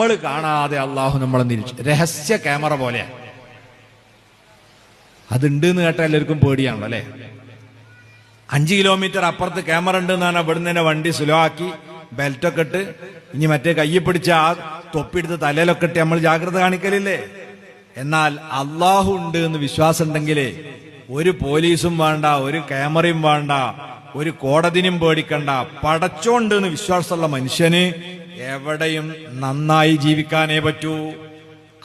നമ്മൾ കാണാതെ അള്ളാഹു നമ്മളെ നിരീക്ഷ രഹസ്യ ക്യാമറ പോലെയാണ് അതുണ്ട് എന്ന് കേട്ടാൽ എല്ലാവർക്കും പേടിയാണല്ലോ അല്ലേ? അഞ്ച് കിലോമീറ്റർ അപ്പുറത്ത് ക്യാമറ ഉണ്ട് എന്നാണ് ഇവിടുന്ന് തന്നെ വണ്ടി സ്ലോ ആക്കി ബെൽറ്റൊക്കെ ഇട്ട് ഇനി മറ്റേ കയ്യിൽ പിടിച്ച ആ തൊപ്പിയെടുത്ത് തലയിലൊക്കെ ഇട്ട് നമ്മൾ ജാഗ്രത കാണിക്കലില്ലേ? എന്നാൽ അള്ളാഹു ഉണ്ട് എന്ന് വിശ്വാസം ഉണ്ടെങ്കിലേ ഒരു പോലീസും വേണ്ട ഒരു ക്യാമറയും വേണ്ട ഒരു കോടതിനും പേടിക്കണ്ട പടച്ചോണ്ട് എന്ന് വിശ്വാസമുള്ള മനുഷ്യന് എവിടെയും നന്നായി ജീവിക്കാനേ പറ്റൂ.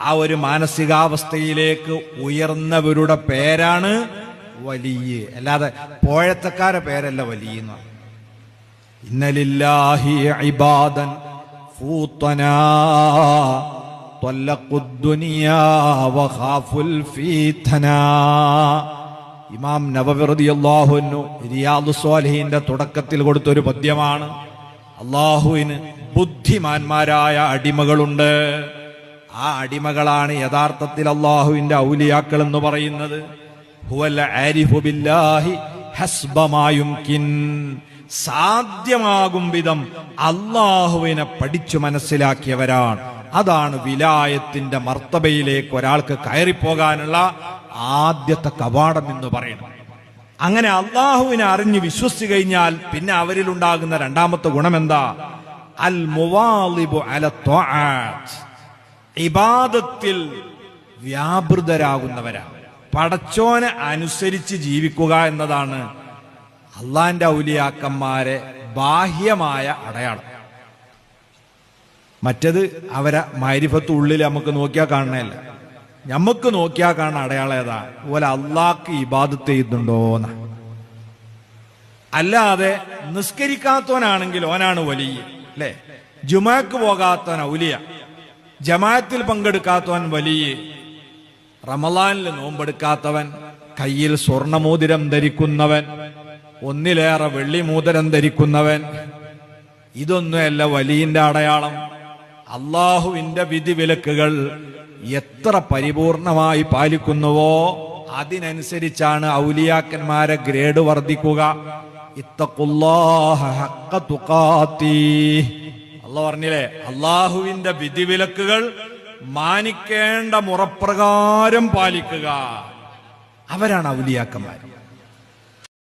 ആ ഒരു മാനസികാവസ്ഥയിലേക്ക് ഉയർന്നവരുടെ പേരാണ് വലിയ. അല്ലാതെ പോഴത്തക്കാരെ പേരല്ല വലിയ ഇന്നലില്ലാഹി ഇബാദൻ ഫൂത്തനാ ഇമാം നവവിറുദിയല്ലാഹുന്നു റിയാദുസ്വാലഹീന്റെ തുടക്കത്തിൽ കൊടുത്തൊരു പദ്യമാണ് അള്ളാഹുവിന് ബുദ്ധിമാന്മാരായ അടിമകളുണ്ട്. ആ അടിമകളാണ് യഥാർത്ഥത്തിൽ അള്ളാഹുവിന്റെ ഔലിയാക്കൾ എന്ന് പറയുന്നത്. സാധ്യമാകും വിധം അള്ളാഹുവിനെ പഠിച്ചു മനസ്സിലാക്കിയവരാണ്. അതാണ് വിലായത്തിന്റെ മർത്തബയിലേക്ക് ഒരാൾക്ക് കയറിപ്പോകാനുള്ള ആദ്യത്തെ കവാടം എന്ന് പറയുന്നത്. അങ്ങനെ അള്ളാഹുവിനെ അറിഞ്ഞ് വിശ്വസിച്ചു കഴിഞ്ഞാൽ പിന്നെ അവരിൽ ഉണ്ടാകുന്ന രണ്ടാമത്തെ ഗുണം എന്താ അൽ മുവാലിബു അല. ഇബാദത്തിൽ വ്യാപൃതരാകുന്നവരാണ് പടച്ചോനെ അനുസരിച്ച് ജീവിക്കുക എന്നതാണ് അള്ളാന്റെ ഔലിയാക്കന്മാരെ ബാഹ്യമായ അടയാളം. മറ്റത് അവരെ മാരിഫത്ത് ഉള്ളിൽ നമുക്ക് നോക്കിയാൽ കാണണല്ല നമുക്ക് നോക്കിയാൽ കാണുന്ന അടയാളം ഏതാ? അതുപോലെ അള്ളാഹ്ക്ക് ഇബാദത്ത് ചെയ്യുന്നുണ്ടോന്ന. അല്ലാതെ നിസ്കരിക്കാത്തവനാണെങ്കിൽ ഓനാണ് വലിയ അല്ലെ? ജുമാക്ക് പോകാത്തവൻ ഔലിയ ജമാഅത്തിൽ പങ്കെടുക്കാത്തവൻ വലിയ റമലാനിൽ നോമ്പെടുക്കാത്തവൻ കയ്യിൽ സ്വർണമോതിരം ധരിക്കുന്നവൻ ഒന്നിലേറെ വെള്ളിമോതിരം ധരിക്കുന്നവൻ. ഇതൊന്നുമല്ല വലിയന്റെ അടയാളം. അള്ളാഹുവിന്റെ വിധിവിലക്കുകൾ എത്ര പരിപൂർണമായി പാലിക്കുന്നുവോ അതിനനുസരിച്ചാണ് ഔലിയാക്കന്മാരെ ഗ്രേഡ് വർദ്ധിക്കുക. അള്ളാഹ് പറഞ്ഞില്ലേ? അള്ളാഹുവിന്റെ വിധിവിലക്കുകൾ മാനിക്കേണ്ട മുറപ്രകാരം പാലിക്കുക. അവരാണ് ഔലിയാക്കന്മാർ